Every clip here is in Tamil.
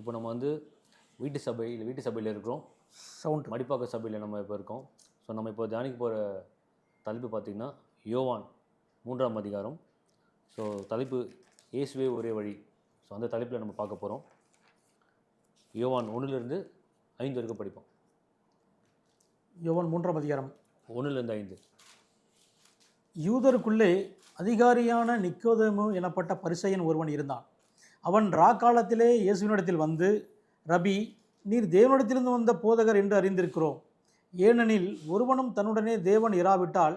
இப்போ நம்ம வந்து வீட்டு சபை இல்லை வீட்டு சபையில் இருக்கிறோம். சவுண்ட் மடிப்பாக்க சபையில் நம்ம இப்போ இருக்கோம். ஸோ நம்ம இப்போ தியானிக்க போகிற தலைப்பு பார்த்திங்கன்னா யோவான் மூன்றாம் அதிகாரம். ஸோ தலைப்பு இயேசுவே ஒரே வழி. ஸோ அந்த தலைப்பில் நம்ம பார்க்க போகிறோம் யோவான் ஒன்றுலேருந்து ஐந்து வரைக்கும் படிப்போம். யோவான் மூன்றாம் அதிகாரம். ஒன்றுலேருந்து ஐந்து. யூதருக்குள்ளே அதிகாரியான நிக்கோதேமு எனப்பட்ட பரிசையன் ஒருவன் இருந்தான். அவன் ராக்காலத்திலே இயேசுவினிடத்தில் வந்து ரபி நீர் தேவனிடத்திலிருந்து வந்த போதகர் என்று அறிந்திருக்கிறோம். ஏனெனில் ஒருவனும் தன்னுடனே தேவன் இராவிட்டால்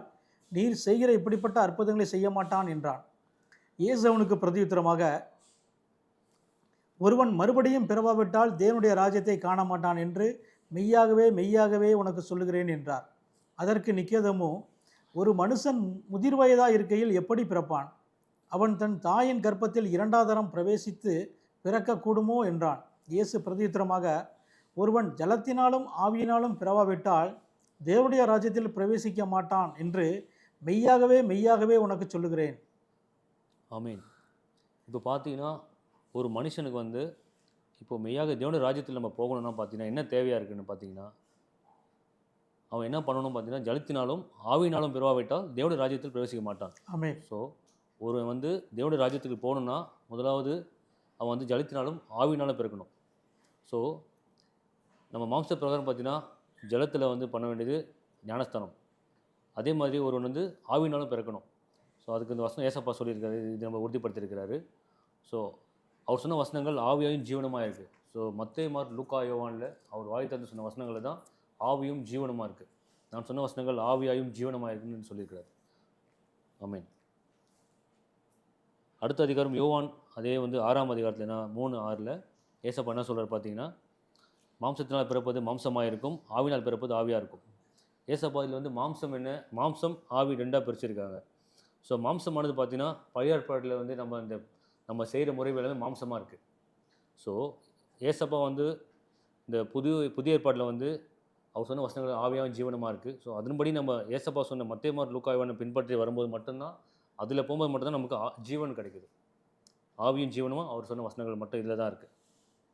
நீர் செய்கிற இப்படிப்பட்ட அற்புதங்களை செய்ய மாட்டான் என்றான். இயேசு அவனுக்கு பிரதியுத்தரமாக ஒருவன் மறுபடியும் பிறவாவிட்டால் தேவனுடைய ராஜ்யத்தை காண மாட்டான் என்று மெய்யாகவே மெய்யாகவே உனக்கு சொல்லுகிறேன் என்றார். அதற்கு நிக்கேதமோ ஒரு மனுஷன் முதிர் வயதாக இருக்கையில் எப்படி பிறப்பான்? அவன் தன் தாயின் கர்ப்பத்தில் இரண்டாதரம் பிரவேசித்து பிறக்கக்கூடுமோ என்றான். இயேசு பிரதியுத்தரமாக ஒருவன் ஜலத்தினாலும் ஆவியினாலும் பிறவாவிட்டால் தேவனுடைய ராஜ்யத்தில் பிரவேசிக்க மாட்டான் என்று மெய்யாகவே மெய்யாகவே உனக்கு சொல்லுகிறேன். ஆமீன். இப்போ பார்த்தீங்கன்னா ஒரு மனுஷனுக்கு வந்து இப்போ மெய்யாக தேவனுடைய ராஜ்யத்தில் நம்ம போகணும்னா பார்த்தீங்கன்னா என்ன தேவையாக இருக்குன்னு பார்த்தீங்கன்னா அவன் என்ன பண்ணணும் பார்த்தீங்கன்னா ஜலத்தினாலும் ஆவியினாலும் பிறவாவிட்டால் தேவனுடைய ராஜ்யத்தில் பிரவேசிக்க மாட்டான். ஆமே ஸோ ஒரு வந்து தேவனுடைய ராஜ்யத்துக்கு போகணுன்னா முதலாவது அவன் வந்து ஜலத்தினாலும் ஆவினாலும் பிறக்கணும். ஸோ நம்ம மாம்ச பிரகாரம் பார்த்தீங்கன்னா ஜலத்தில் வந்து பண்ண வேண்டியது ஞானஸ்தானம். அதே மாதிரி ஒருவன் வந்து ஆவினாலும் பிறக்கணும். ஸோ அதுக்கு இந்த வசனம் ஏசப்பா சொல்லியிருக்காரு இது நம்ம உறுதிப்படுத்தியிருக்கிறாரு. ஸோ அவர் சொன்ன வசனங்கள் ஆவியாயும் ஜீவனமாக இருக்குது ஸோ மத்தே மார் லூக்கா யோவானில் அவர் வாய் தந்து சொன்ன வசனங்கள் தான் ஆவியும் ஜீவனமாக இருக்குது நான் சொன்ன வசனங்கள் ஆவியாயும் ஜீவனமாக இருக்குன்னு சொல்லியிருக்கிறார். மீன் அடுத்த அதிகாரம் யோவான் அதே வந்து ஆறாம் அதிகாரத்தில் என்ன? மூணு ஆறில் ஏசப்பா என்ன சொல்கிறார் பார்த்தீங்கன்னா மாம்சத்தினால் பிறப்பது மாம்சமாக இருக்கும் ஆவினால் பிறப்பது ஆவியாக இருக்கும் ஏசப்பா இதில் வந்து மாம்சம் என்ன? மாம்சம் ஆவி ரெண்டாக பிரிச்சிருக்காங்க. ஸோ மாம்சமானது பார்த்தீங்கன்னா பழைய ஏற்பாட்டில் வந்து நம்ம இந்த நம்ம செய்கிற முறை எல்லாமே மாம்சமாக இருக்குது ஸோ ஏசப்பா வந்து இந்த புது புதிய ஏற்பாட்டில் வந்து அவர் சொன்ன வசனங்கள் ஆவியாகவும் ஜீவனமாக இருக்குது ஸோ அதன்படி நம்ம ஏசப்பா சொன்ன மத்தியமார் லூக்காய்வானை பின்பற்றி வரும்போது மட்டும்தான் அதில் போகும்போது மட்டும்தான் நமக்கு ஜீவன் கிடைக்குது. ஆவியும் ஜீவனும்? அவர் சொன்ன வசனங்கள் மட்டும் இதில் தான் இருக்குது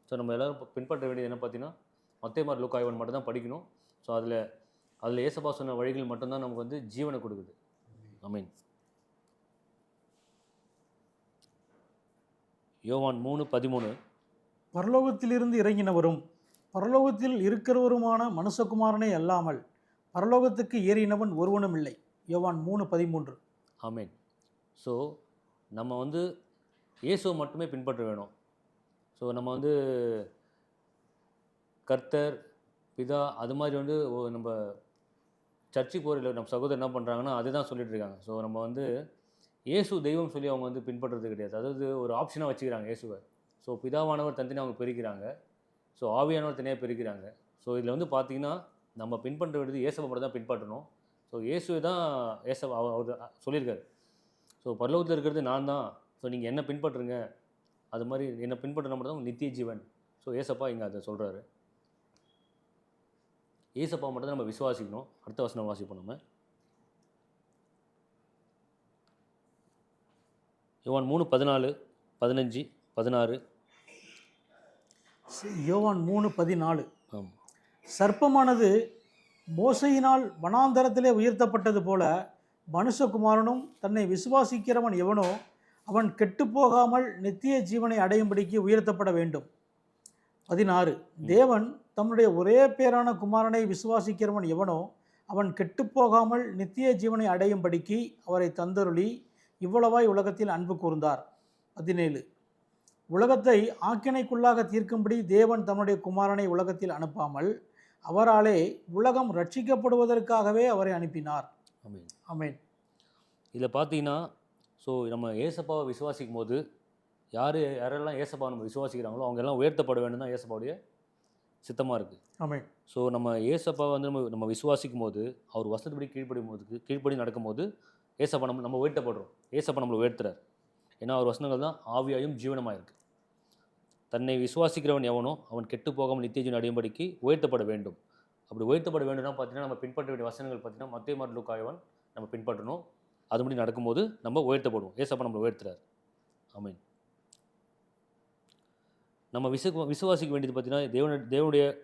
ஸோ நம்ம எல்லோரும் பின்பற்ற வேண்டியது என்ன பார்த்தீங்கன்னா மத்தியமார் லூக்காய்வான் மட்டும் தான் படிக்கணும். ஸோ அதில் அதில் ஏசப்பா சொன்ன வழிகள் மட்டும்தான் நமக்கு வந்து ஜீவனை கொடுக்குது. அமீன் யோவான் மூணு பதிமூணு. பரலோகத்திலிருந்து இறங்கினவரும் பரலோகத்தில் இருக்கிறவருமான மனுஷகுமாரனே அல்லாமல் பரலோகத்துக்கு ஏறினவன் ஒருவனும் இல்லை யோவான் மூணு பதிமூன்று. ஆமென் ஸோ நம்ம வந்து இயேசுவை மட்டுமே பின்பற்ற வேணும். ஸோ நம்ம வந்து கர்த்தர் பிதா அது மாதிரி வந்து நம்ம சர்ச்சுக்கு போகிற நம்ம சகோதரர் என்ன பண்ணுறாங்கன்னா அதுதான் சொல்லிட்டு இருக்காங்க. ஸோ நம்ம வந்து இயேசு தெய்வம் சொல்லி அவங்க வந்து பின்பற்றுறது கிடையாது. அதாவது ஒரு ஆப்ஷனாக வச்சுக்கிறாங்க இயேசுவை. ஸோ பிதாவானவர் தனித்தனி அவங்க பிரிக்கிறாங்க. ஸோ ஆவியானவர் தனியாக பிரிக்கிறாங்க. ஸோ இதில் வந்து பார்த்தீங்கன்னா நம்ம பின்பற்ற வேண்டியது இயேசுவை மட்டும் தான் பின்பற்றணும். ஸோ இயேசுவை தான் இயேசவ அவர் சொல்லியிருக்காரு. ஸோ பரலோகத்தில் இருக்கிறது நான் தான். ஸோ நீங்கள் என்ன பின்பற்றுங்க? அது மாதிரி என்னை பின்பற்றின மட்டும் தான் நித்திய ஜீவன். ஸோ ஏசப்பா இங்கே அதை சொல்கிறாரு ஏசப்பா மட்டும் தான் நம்ம விசுவாசிக்கணும். அடுத்த வசனம் வாசிப்போம் நம்ம. யோவான் மூணு பதினாலு பதினஞ்சு பதினாறு. யோவான் மூணு பதினாலு. ஆமாம் சர்ப்பமானது மோசையினால் வனாந்தரத்திலே உயர்த்தப்பட்டது போல மனுஷகுமாரனும் தன்னை விசுவாசிக்கிறவன் எவனோ அவன் கெட்டுப்போகாமல் நித்திய ஜீவனை அடையும்படிக்கு உயர்த்தப்பட வேண்டும். பதினாறு. தேவன் தம்முடைய ஒரே பேரான குமாரனை விசுவாசிக்கிறவன் எவனோ அவன் கெட்டுப்போகாமல் நித்திய ஜீவனை அடையும்படிக்கு அவரை தந்தருளி இவ்வளவாய் உலகத்தில் அன்பு கூர்ந்தார். பதினேழு. உலகத்தை ஆக்கினைக்குள்ளாக தீர்க்கும்படி தேவன் தம்முடைய குமாரனை உலகத்தில் அனுப்பாமல் அவராலே உலகம் ரட்சிக்கப்படுவதற்காகவே அவரை அனுப்பினார். ஆமென். ஆமென். இதில் பார்த்தீங்கன்னா ஸோ நம்ம ஏசப்பாவை விசுவாசிக்கும் போது யார் யாரெல்லாம் ஏசப்பா நம்ம விசுவாசிக்கிறாங்களோ அவங்க எல்லாம் உயர்த்தப்பட வேண்டும் தான் ஏசப்பாவுடைய சித்தமாக இருக்குது ஆமென். ஸோ நம்ம ஏசப்பா வந்து நம்ம நம்ம விசுவாசிக்கும் போது அவர் வசதிப்படி கீழ்ப்படும் போதுக்கு கீழ்ப்படி நடக்கும்போது ஏசப்பா நம்ம நம்ம உயர்த்தப்படுறோம். ஏசப்பா நம்மளை உயர்த்துறார். ஏன்னா அவர் வசனங்கள் தான் ஆவியாயும் ஜீவனமாக இருக்குது தன்னை விசுவாசிக்கிறவன் எவனோ அவன் கெட்டு போகாமல் நித்திய ஜீவன் அடையும்படிக்கு உயர்த்தப்பட வேண்டும். அப்படி உயர்த்தப்பட வேண்டும்னா பார்த்தீங்கன்னா நம்ம பின்பற்ற வேண்டிய வசனங்கள் பார்த்தீங்கன்னா மத்திய மார்லுக்காயவன் நம்ம பின்பற்றணும். அதுபடி நடக்கும்போது நம்ம உயர்த்தப்படுவோம். ஏசப்பா நம்மளை உயர்த்துறார். ஆமென். நம்ம விசு விசுவாசிக்க வேண்டியது பார்த்தீங்கன்னா தேவன தேவனுடைய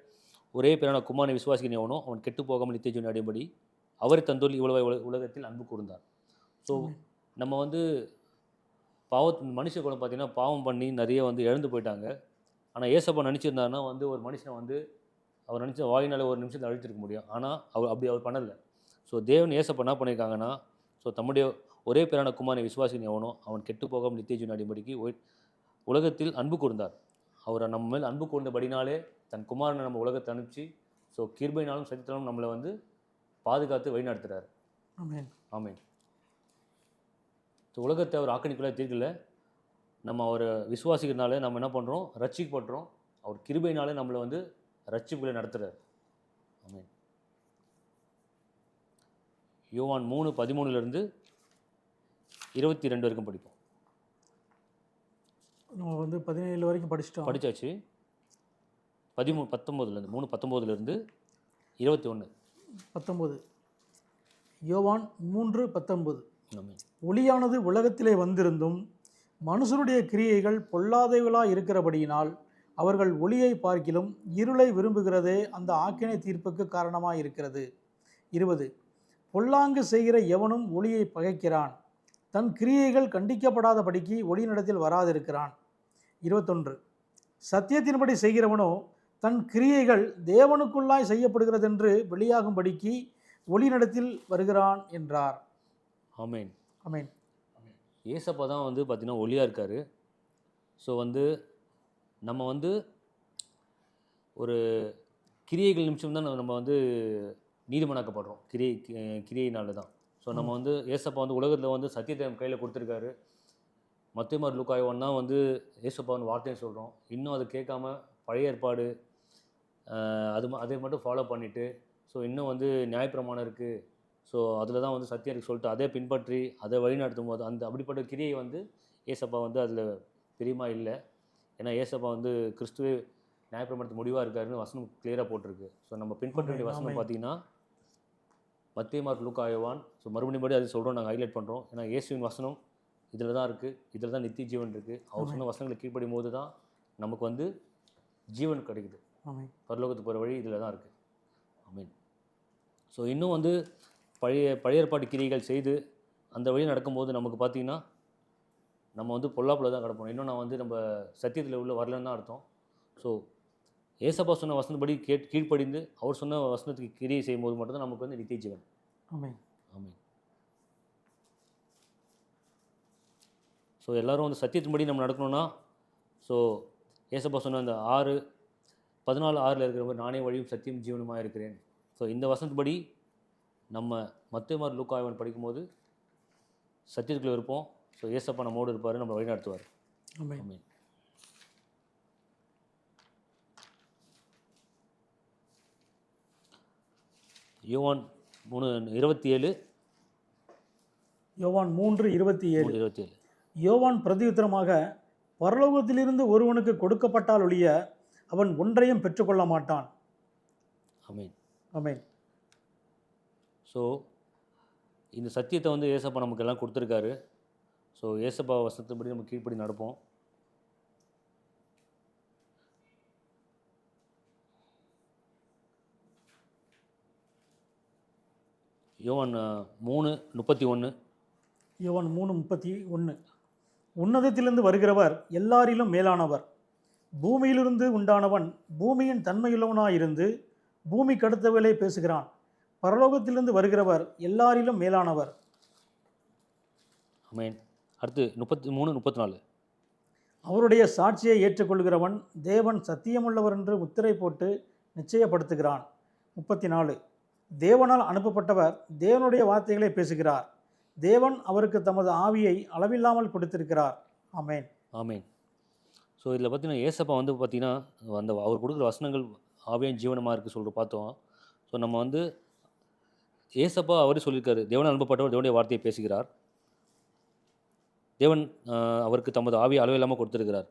ஒரே பேரான குமாரனை விசுவாசிக்க எவனோ அவன் கெட்டு போகாமல் நித்திய ஜீவனை அடையும்படி அவரை தந்தோல் இவ்வளவு உல- உலகத்தில் அன்பு கூர்ந்தார். ஸோ நம்ம வந்து பாவத்து மனுஷ குலம் பார்த்தீங்கன்னா பாவம் பண்ணி நிறைய வந்து இழந்து போயிட்டாங்க. ஆனால் ஏசப்பா நினச்சிருந்தாருன்னா வந்து ஒரு மனுஷனை வந்து அவர் நினச்ச வாயினால ஒரு நிமிஷத்தை அழிச்சிருக்க முடியும். ஆனால் அவர் அப்படி அவர் பண்ணலை. ஸோ தேவன் ஏசப்பா என்ன பண்ணியிருக்காங்கன்னா ஸோ தம்முடைய ஒரே பேரான குமாரனை விசுவாசின் எவனோ அவன் கெட்டு போகாமல் நித்திய ஜீவன் அடையும்படிக்கு ஒய்- உலகத்தில் அன்பு கூர்ந்தார். அவரை நம்ம மேல் அன்பு கூர்ந்தபடினாலே தன் குமாரனை நம்ம உலகத்தை அனுப்பிச்சு ஸோ கிருபைனாலும் சத்தியத்தினாலும் நம்மளை வந்து பாதுகாத்து வழிநடத்துறாரு. ஆமென். ஆமென். ஸோ உலகத்தை அவர் ஆக்கணிக்குள்ளே தீர்க்கல. நம்ம அவரை விசுவாசிக்கிறனால நம்ம என்ன பண்ணுறோம் ரட்சிக்கப்படுறோம் அவர் கிருபையினாலே நம்மளை வந்து ரட்சிப்புகளை நடத்துகிறார் ஆமென். யோவான் மூணு பதிமூணுலேருந்து இருபத்தி ரெண்டு வரைக்கும் படிப்போம். நம்ம வந்து பதினேழு வரைக்கும் படிச்சிட்டோம். படித்தாச்சு பதிமூ பத்தொம்போதுலேருந்து மூணு பத்தொம்போதுலேருந்து இருபத்தி ஒன்று பத்தொன்பது யோவான் மூன்று பத்தொன்பது. ஒளியானது உலகத்திலே வந்திருந்தும் மனுஷருடைய கிரியைகள் பொல்லாதவைகளாய் இருக்கிறபடியினால் அவர்கள் ஒளியை பார்க்கிலும் இருளை விரும்புகிறதே அந்த ஆக்கினை தீர்ப்புக்கு காரணமாய் இருக்கிறது. இருபது. பொல்லாங்கு செய்கிற எவனும் ஒளியை பகைக்கிறான். தன் கிரியைகள் கண்டிக்கப்படாதபடிக்கு ஒளியினிடத்தில் வராதிருக்கிறான். இருபத்தொன்று. சத்தியத்தின்படி செய்கிறவனோ தன் கிரியைகள் தேவனுக்குள்ளாய் செய்யப்படுகிறதென்று வெளியாகும்படிக்கு ஒளியினிடத்தில் வருகிறான் என்றார். ஆமென். அமேன் ஏசப்பா தான் வந்து பார்த்திங்கன்னா ஒளியாக இருக்கார். ஸோ வந்து நம்ம வந்து ஒரு கிரியைகள் நிமிஷம் தான் நம்ம வந்து நீதிமனாக்கப்படுறோம் கிரியை கிரியைனால தான் ஸோ நம்ம வந்து ஏசப்பா வந்து உலகத்தில் வந்து சத்தியத்தை நம்ம கையில் கொடுத்துருக்காரு. மத்தியமார் லுக்காயவன் தான் வந்து ஏசப்பா வந்து வார்த்தையை சொல்கிறோம் இன்னும் அதை கேட்காம பழைய ஏற்பாடு அது ம- அதை மட்டும் ஃபாலோ பண்ணிவிட்டு ஸோ இன்னும் வந்து நியாயப்பிரமாணம் இருக்குது ஸோ அதில் தான் வந்து சத்தியம் இருக்கு சொல்லிட்டு அதை பின்பற்றி அதை வழிநடத்தும் போது அந்த அப்படிப்பட்ட கிரியை வந்து ஏசப்பா வந்து அதில் பிரியமாக இல்லை. ஏன்னா ஏசப்பா வந்து கிறிஸ்துவே நியாயப்பிரமாணத்து முடிவாக இருக்காருன்னு வசனம் கிளியராக போட்டிருக்கு. ஸோ நம்ம பின்பற்ற வேண்டிய வசனம். பார்த்தீங்கன்னா மத்திய மார்க் லூக்கா யோவான். ஸோ மறுபடியும் படி அது சொல்கிறோம் நாங்கள் ஹைலைட் பண்ணுறோம் ஏன்னா இயேசுவின் வசனம் இதில் தான் இருக்குது இதில் தான் நித்திய ஜீவன் இருக்குது அவர் சொன்ன வசனங்களை கீழ்ப்படும் போது தான் நமக்கு வந்து ஜீவன் கிடைக்குது. பரலோகத்துக்கு போகிற வழி இதில் தான் இருக்குது ஆமீன். ஸோ இன்னும் வந்து பழைய பழைய ஏற்பாட்டு கிரிகள் செய்து அந்த வழி நடக்கும்போது நமக்கு பார்த்தீங்கன்னா நம்ம வந்து பொல்லாப்புல தான் கிடப்போம். இன்னும் நான் வந்து நம்ம சத்தியத்தில் உள்ள வரலன்னு தான் அர்த்தம். ஸோ ஏசப்பா சொன்ன வசனப்படி கேட் கீழ்ப்படிந்து அவர் சொன்ன வசனத்துக்கு கிரியை செய்யும்போது மட்டும்தான் நமக்கு வந்து நித்திய ஜீவன். ஆமீன். ஸோ எல்லாரும் வந்து சத்தியத்தின்படி நம்ம நடக்கணும்னா ஸோ ஏசப்பா சொன்ன அந்த ஆறு பதினாலு ஆறில் இருக்கிற மாதிரி நானே வழியும் சத்தியம் ஜீவனுமாக இருக்கிறேன். ஸோ இந்த வசனத்துபடி நம்ம மத்தியமார் லூக்காயவன் படிக்கும்போது சத்தியத்துக்குள்ள இருப்போம். ஸோ ஏசப்பா நம்மோடு இருப்பார் நம்மளை வழி நடத்துவார். ஆமென். ஆமீன். யோவான் மூணு இருபத்தி ஏழு யோவான் மூன்று இருபத்தி ஏழு இருபத்தி ஏழு யோவான் பிரதியுத்தரமாக பரலோகத்திலிருந்து ஒருவனுக்கு கொடுக்கப்பட்டால் ஒழிய அவன் ஒன்றையும் பெற்றுக்கொள்ள மாட்டான். ஆமீன். ஆமென். ஸோ இந்த சத்தியத்தை வந்து ஏசப்பா நமக்கு எல்லாம் கொடுத்துருக்காரு. ஸோ ஏசப்பா வசனத்தின்படி நம்ம கீழ்ப்படி நடப்போம். யோவான் மூணு முப்பத்தி ஒன்று யோவான் மூணு முப்பத்தி ஒன்று உன்னதத்திலிருந்து வருகிறவர் எல்லாரிலும் மேலானவர். பூமியிலிருந்து உண்டானவன் பூமியின் தன்மையுள்ளவனாயிருந்து பூமிக்கு அடுத்தவளை பேசுகிறான். பரலோகத்திலிருந்து வருகிறவர் எல்லாரிலும் மேலானவர். அமேன் அடுத்து முப்பத்தி மூணு முப்பத்தி நாலு அவருடைய சாட்சியை ஏற்றுக்கொள்கிறவன் தேவன் சத்தியமுள்ளவர் என்று முத்திரை போட்டு நிச்சயப்படுத்துகிறான். முப்பத்தி நாலு தேவனால் அனுப்பப்பட்டவர் தேவனுடைய வார்த்தைகளை பேசுகிறார். தேவன் அவருக்கு தமது ஆவியை அளவில்லாமல் கொடுத்திருக்கிறார். ஆமென். ஆமேன். ஸோ இதில் பார்த்தீங்கன்னா ஏசப்பா வந்து பார்த்தீங்கன்னா அந்த அவர் கொடுக்குற வசனங்கள் ஆவியம் ஜீவனமாக இருக்குது சொல்லிட்டு பார்த்தோம். ஸோ நம்ம வந்து ஏசப்பா அவரே சொல்லியிருக்காரு தேவன் அனுப்பப்பட்டவர் தேவனுடைய வார்த்தையை பேசுகிறார். தேவன் அவருக்கு தமது ஆவியை அளவில்லாமல் கொடுத்துருக்கிறார்.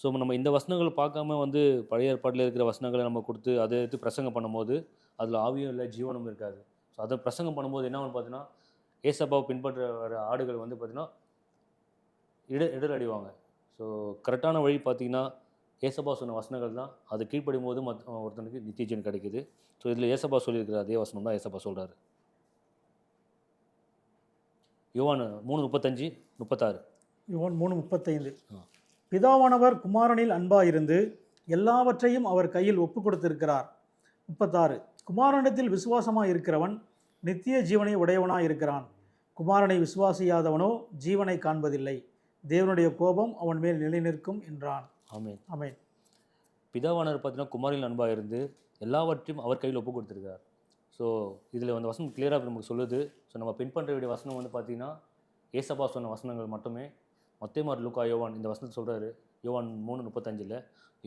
ஸோ நம்ம இந்த வசனங்கள் பார்க்காம வந்து பழைய ஏற்பாட்டில் இருக்கிற வசனங்களை நம்ம கொடுத்து அதை எடுத்து பிரசங்கம் பண்ணும்போது அதில் ஆவியும் இல்லை ஜீவனும் இருக்காது. ஸோ அதை பிரசங்கம் பண்ணும்போது என்ன ஆகும்னு பார்த்தீங்கன்னா ஏசப்பாவை பின்பற்ற வர ஆடுகள் வந்து பார்த்திங்கன்னா இட இடர் அடிவாங்க. ஸோ கரெக்டான வழி பார்த்தீங்கன்னா ஏசப்பா சொன்ன வசனங்கள் தான். அது கீழ்ப்படும் போது மத் ஒருத்தனுக்கு நித்தியஜன் கிடைக்குது. ஸோ இதில் ஏசப்பா சொல்லியிருக்கிற அதே வசனம் தான் ஏசப்பா சொல்கிறாரு யோவான் மூணு முப்பத்தஞ்சு முப்பத்தாறு. யோவான் மூணு முப்பத்தைந்து. பிதாவானவர் குமாரனில் அன்பாயிருந்து எல்லாவற்றையும் அவர் கையில் ஒப்பு கொடுத்திருக்கிறார் முப்பத்தாறு. குமாரனிடத்தில் விசுவாசமாய் இருக்கிறவன் நித்திய ஜீவனை உடையவனாய் இருக்கிறான் குமாரனை விசுவாசியாதவனோ ஜீவனை காண்பதில்லை. தேவனுடைய கோபம் அவன் மேல் நிலை நிற்கும் என்றான். ஆமென். ஆமென். பிதாவானவர் பார்த்தீங்கன்னா குமாரில் அன்பாக இருந்து எல்லாவற்றையும் அவர் கையில் ஒப்பு கொடுத்துருக்கார் ஸோ இதில் வந்து வசனம் கிளியராக நமக்கு சொல்லுது. ஸோ நம்ம பின்பற்ற வேண்டிய வசனம் வந்து பார்த்தீங்கன்னா ஏசப்பா சொன்ன வசனங்கள் மட்டுமே. மத்தேமார் லுக்கா யோவான் இந்த வசனத்தை சொல்கிறாரு யோவான் மூணு முப்பத்தஞ்சில்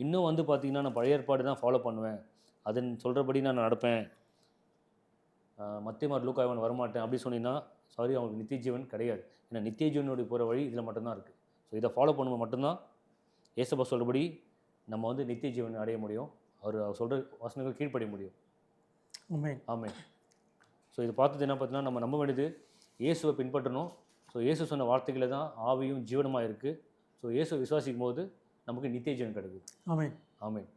இன்னும் வந்து பார்த்தீங்கன்னா நான் பழைய ஏற்பாடு தான் ஃபாலோ பண்ணுவேன். அதன் சொல்கிறபடி நான் நடப்பேன். மத்தியமார் லூக்கா யோவான் வரமாட்டேன். அப்படின்னு சொன்னீங்கன்னா சாரி அவங்களுக்கு நித்தியஜீவன் கிடையாது. ஏன்னா நித்தியஜீவனுடைய போகிற வழி இதில் மட்டும்தான் இருக்குது ஸோ இதை ஃபாலோ பண்ணும்போது மட்டும்தான் ஏசப்பா சொல்கிறபடி நம்ம வந்து நித்திய ஜீவன் அடைய முடியும். அவர் அவர் சொல்கிற வசனங்கள் கீழ்ப்படிய முடியும். ஆமென் ஸோ இது பார்த்தது என்ன பார்த்தீங்கன்னா நம்ம நம்ப வேண்டியது இயேசுவை பின்பற்றணும். ஸோ இயேசு சொன்ன வார்த்தைகளை தான் ஆவியும் ஜீவனமாக இருக்குது ஸோ இயேசுவை விசுவாசிக்கும் போது நமக்கு நித்திய ஜீவன் கிடைக்குது. ஆமென் ஆமென்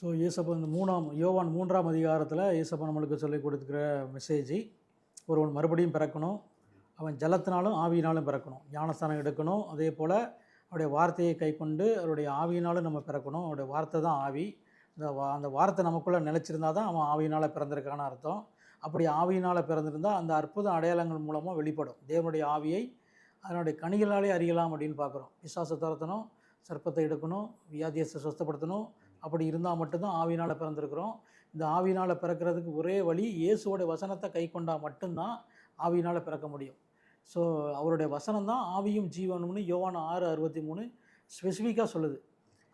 ஸோ ஏசப்பா இந்த மூணாம் யோவான் மூன்றாம் அதிகாரத்தில் ஏசப்பா நம்மளுக்கு சொல்லிக் கொடுத்துக்கிற மெசேஜ் ஒருவன் மறுபடியும் பிறக்கணும். அவன் ஜலத்தினாலும் ஆவியினாலும் பிறக்கணும். ஞானஸ்தானம் எடுக்கணும். அதே போல் அவருடைய வார்த்தையை கைக்கொண்டு அவருடைய ஆவியினாலும் நம்ம பிறக்கணும். அவருடைய வார்த்தை தான் ஆவி. இந்த வா அந்த வார்த்தை நமக்குள்ளே நிலச்சிருந்தா தான் அவன் ஆவியினால் பிறந்திருக்கான்னு அர்த்தம். அப்படி ஆவியினால் பிறந்திருந்தால் அந்த அற்புத அடையாளங்கள் மூலமாக வெளிப்படும். தேவனுடைய ஆவியை அதனுடைய கனிகளாலே அறியலாம் அப்படின்னு பார்க்குறோம். விசுவாச துரத்தணும் சர்ப்பத்தை எடுக்கணும் வியாதியத்தை சுத்தப்படுத்தணும். அப்படி இருந்தால் மட்டும்தான் ஆவியினால் பிறந்திருக்கிறோம். இந்த ஆவியினால் பிறக்கிறதுக்கு ஒரே வழி இயேசுவோட வசனத்தை கை கொண்டால் மட்டும்தான் ஆவியினால் பிறக்க முடியும். ஸோ அவருடைய வசனம் தான் ஆவியும் ஜீவனும்னு யோவான ஆறு அறுபத்தி மூணு ஸ்பெசிஃபிக்காக சொல்லுது.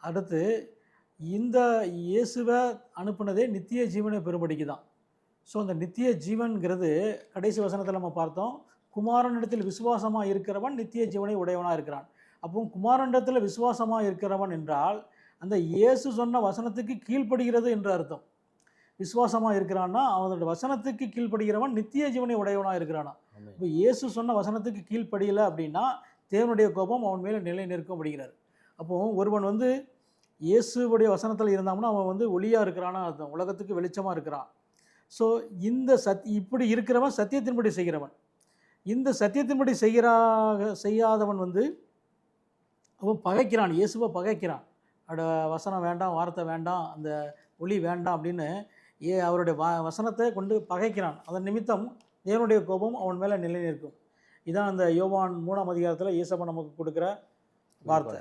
அடுத்து இந்த இயேசுவை அனுப்புனதே நித்திய ஜீவனை பெறுபடிக்கு தான் ஸோ அந்த நித்திய ஜீவன்கிறது கடைசி வசனத்தில் நம்ம பார்த்தோம். குமாரனிடத்தில் விசுவாசமாக இருக்கிறவன் நித்திய ஜீவனை உடையவனாக இருக்கிறான். அப்போ குமாரனிடத்தில் விசுவாசமாக இருக்கிறவன் என்றால் அந்த இயேசு சொன்ன வசனத்துக்கு கீழ்ப்படுகிறது என்று அர்த்தம். விசுவாசமாக இருக்கிறான்னா அவனோட வசனத்துக்கு கீழ்ப்படுகிறவன் நித்திய ஜீவனை உடையவனாக இருக்கிறானா? இப்போ இயேசு சொன்ன வசனத்துக்கு கீழ்ப்படியலை அப்படின்னா தேவனுடைய கோபம் அவன் மேலே நிலை நிற்கப்படுகிறார் அப்போ ஒருவன் வந்து இயேசுவுடைய வசனத்தில் இருந்தான்னா அவன் வந்து ஒளியாக இருக்கிறானா? அர்த்தம் உலகத்துக்கு வெளிச்சமாக இருக்கிறான். ஸோ இந்த சத் இப்படி இருக்கிறவன் சத்தியத்தின்படி செய்கிறவன். இந்த சத்தியத்தின்படி செய்கிறாக செய்யாதவன் வந்து அவன் பகைக்கிறான். இயேசுவை பகைக்கிறான். அட வசனம் வேண்டாம் வார்த்தை வேண்டாம் அந்த ஒளி வேண்டாம் அப்படின்னு ஏ அவருடைய வ வசனத்தை கொண்டு பகைக்கிறான். அதன் நிமித்தம் தேவனுடைய கோபம் அவன் மேலே நிலை நிற்கும் இதான் அந்த யோவான் மூணாம் அதிகாரத்தில் இயேசப்பா நமக்கு கொடுக்குற வார்த்தை.